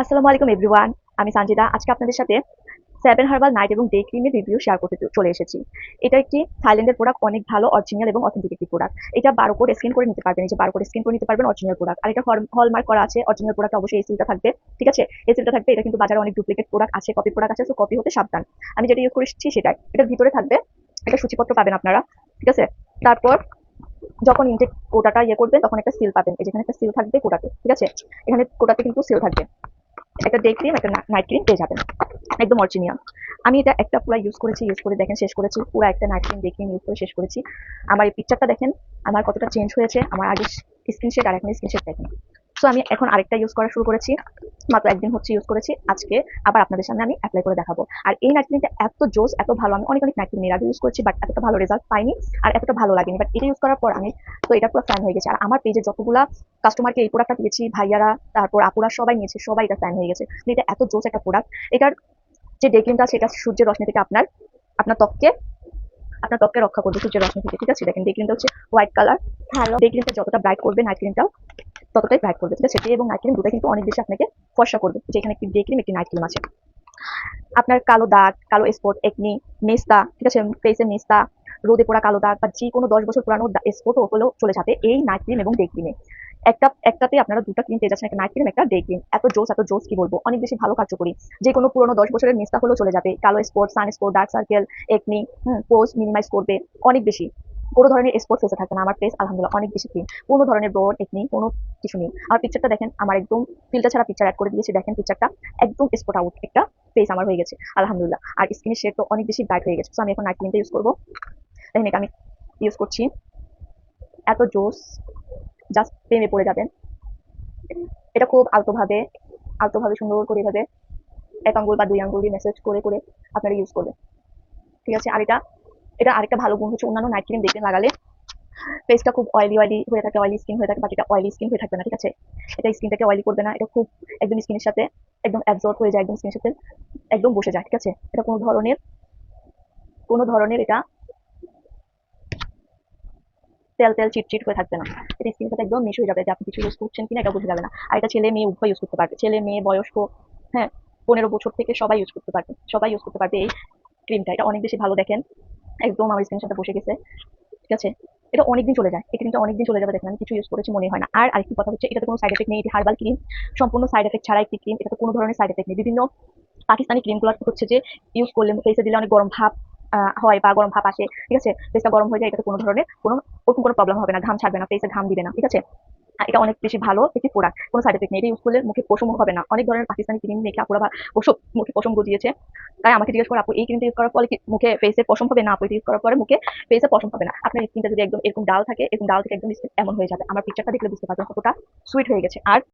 আসসালামু আলাইকুম এভরিওয়ান আমি সঞ্জিদা আজকে আপনাদের সাথে সেভেন হার্বাল নাইট এবং ডে ক্রিমের রিভিউ শেয়ার করতে চলে এসেছি। এটা একটি থাইল্যান্ডের প্রোডাক্ট অনেক ভালো অরিজিনাল এবং অথেন্টিক একটি প্রোডাক্ট এটা বারো কোড স্ক্রিন করে নিতে পারবেন। এই যে বারো কোড স্ক্রিন করে নিতে পারবেন অরিজিনাল প্রোডাক্ট আর এটা হলমার্ক করা আছে। অরিজিনাল প্রোডাক্ট অবশ্যই এসিলটা থাকবে। ঠিক আছে? এই এসিলটা থাকবে। এটা কিন্তু বাজারে অনেক ডুপ্লিকেট প্রোডাক্ট আছে কপি প্রোডাক্ট আছে তো কপি হতে সাবধান। আমি যেটা ইউজ করেছি সেটাই। এটার ভিতরে থাকবে। এটা সূচিপত্র পাবেন আপনারা। ঠিক আছে? তারপর যখন ইনটেক কোটাটা ইয়ে করবেন, তখন একটা সিল পাবেন। এই যেখানে একটা সিল থাকবে কোটাতে। ঠিক আছে? এখানে কোটাতে কিন্তু সিল থাকবে। একটা ডে ক্রিম একটা নাইট ক্রিম পেয়ে যাবেন। একদম অরিজিনাল আমি এটা একটা পুরো ইউজ করেছি ইউজ করে দেখেন, শেষ করেছি। পুরো একটা night cream day cream use করে শেষ করেছি। আমার এই পিকচারটা দেখেন, আমার কতটা চেঞ্জ হয়েছে, আমার আগে স্ক্রিনশেট আর এখন স্ক্রিনশেট দেখেন। সো আমি এখন আরেকটা ইউজ করা শুরু করেছি। মাত্র একদিন হচ্ছে ইউজ করেছি। আজকে আবার আপনাদের সামনে আমি অ্যাপ্লাই করে দেখাবো। আর এই নাইট ক্রিমটা এত জোস এত ভালো। আমি অনেক অনেক নাইট ক্রিম এর আগে ইউজ করেছি বাট এতটা ভালো রেজাল্ট পাইনি আর এতটা ভালো লাগেনি। বাট এটা ইউজ করার পর আমি তো এটা পুরো ফ্যান হয়ে গেছে। আর আমার পেজে যতগুলা কাস্টমারকে এই প্রোডাক্টটা দিয়েছি ভাইয়ারা তারপর আপুরা সবাই নিয়েছে সবাই এটা ফ্যান হয়ে গেছে। এটা এত জোস একটা প্রোডাক্ট এটার যে ডে ক্রিমটা আছে এটা সূর্যের রশ্মি থেকে আপনার আপনার ত্বককে আপনার ত্বককে রক্ষা করবে সূর্যের রশ্মি থেকে। ঠিক আছে? দেখেন ডে ক্রিমটা হচ্ছে হোয়াইট কালার ডে ক্রিমটা যতটা ব্রাইট করবে নাইট ক্রিমটাও ততটাই ব্রাইট করবে, ঠিক আছে? ডে এবং নাইট ক্রিম দুটো কিন্তু অনেক বেশি আপনাকে ফর্সা করবে যেখানে একটি ডে ক্রিম একটি নাইট ক্রিম আছে। আপনার কালো দাগ, কালো স্পট একনি মেস্তা, ঠিক আছে? ফেসের মেস্তা, রোদে পোড়া কালো দাগ বা যে কোনো দশ বছর পুরানো স্পটও হলেও চলে যাবে এই নাইট ক্রিম এবং ডে ক্রিমে একটা, একটাতে আপনারা দুটো ক্রিম পেয়ে যাচ্ছেন, একটা নাইট ক্রিম একটা ডে ক্রিম এত জোস এত জোস কি বলব? অনেক বেশি ভালো কার্যকরী। যে কোনো পুরোনো দশ বছরের মেস্তা হলেও চলে যাবে। কালো spot sun spot dark circle acne post minimise করবে। অনেক বেশি। কোনো ধরনের স্পোর্ট ফেসে থাকে না। আমার ফেস আলহামদুলিল্লাহ, অনেক বেশি ক্লিন কোনো ধরনের ব্রড একনি কোনো কিছু নেই। আমার পিকচারটা দেখেন, আমার একদম ফিল্টার ছাড়া পিকচার অ্যাড করে দিয়েছি। দেখেন পিকচারটা একদম স্পোর্ট আউট একটা ফেস আমার হয়ে গেছে, আলহামদুলিল্লাহ। আর স্কিনের শেড তো অনেক বেশি ব্রাইট হয়ে গেছে। তো আমি এখন নাইট ক্রিমটা ইউজ করব। দেখেন আমি ইউজ করছি। এত জোস জাস্ট প্রেমে পড়ে যাবেন। এটা খুব আলতোভাবে আলতোভাবে সুন্দর করে এভাবে, এক আঙ্গুল বা দুই আঙ্গুল দিয়ে মেসেজ করে করে আপনারা ইউজ করবেন। ঠিক আছে? আর এটা এটা আরেকটা ভালো গুণ হচ্ছে, অন্যান্য নাইট ক্রিম দেখবেন লাগালে ফেসটা খুব অয়েলি অয়েলি হয়ে থাকে অয়েলি স্কিন হয়ে থাকে বাট এটা অয়েলি স্কিন হয়ে থাকবে না, ঠিক আছে? এটা স্কিনটাকে অয়েলি করবে না, এটা খুব একদম স্কিনের সাথে একদম অ্যাবজর্ব হয়ে যায়, একদম স্কিনের সাথে একদম বসে যায়, ঠিক আছে? এটা কোনো ধরনের কোনো ধরনের এটা তেল তেল চিটচিট হয়ে থাকবে না। এটা স্কিনের সাথে একদম মিশ হয়ে যাবে, যে আপনি কিছু ইউজ করছেন কিনা এটা বোঝা যাবে না। আর এটা ছেলে মেয়ে উভয় ইউজ করতে পারবে। ছেলে, মেয়ে, বয়স্ক হ্যাঁ পনেরো বছর থেকে সবাই ইউজ করতে পারবে, সবাই ইউজ করতে পারবে এই ক্রিমটা এটা অনেক বেশি ভালো দেখেন। একদম আমার স্কিনের সাথে বসে গেছে। ঠিক আছে? এটা অনেকদিন চলে যায়। এই ক্রিমটা অনেকদিন চলে যাবে, দেখেন আমি কিছু ইউজ করেছি, মনে হয় না। আর আরেকটি কথা হচ্ছে, এটাতে কোনো সাইড এফেক্ট নেই, এটি হার্বাল ক্রিম সম্পূর্ণ সাইড এফেক্ট ছাড়া একটি ক্রিম এটাতে কোনো ধরনের সাইড এফেক্ট নেই। বিভিন্ন পাকিস্তানি ক্রিমগুলো হচ্ছে যে ইউজ করলে ফেসে দিলে অনেক গরম ভাব হয় বা গরম ভাব আসে। ঠিক আছে? ফেসটা গরম হয়ে যায়, এটাতে কোনো ধরনের কোনো, ওরকম কোনো প্রবলেম হবে না, ঘাম ছাড়বে না ফেসে ঘাম দিবে না। ঠিক আছে? এটা অনেক বেশি ভালো একটি প্রোডাক্ট কোনো সাইড এফেক্ট নেই। এটা ইউজ করলে মুখে পশম হবে না। অনেক ধরনের পাকিস্তানি ক্রিম মেখে আপুরা বা পশম মুখে পশম গজিয়েছে। তাই আমাকে জিজ্ঞেস করে, আপু, এই ক্রিমটা ইউজ করার পরে মুখে ফেসে পশম হবে না? আপু ইউজ করার পরে মুখে ফেসে পশম হবে না? আপনার স্কিনটা যদি একদম এরকম ডাল থাকে, এরকম ডাল থেকে একদম এমন হয়ে যাবে। আমার পিকচারটা দেখলে বুঝতে পারবেন কতটা সুইট হয়ে গেছে। আর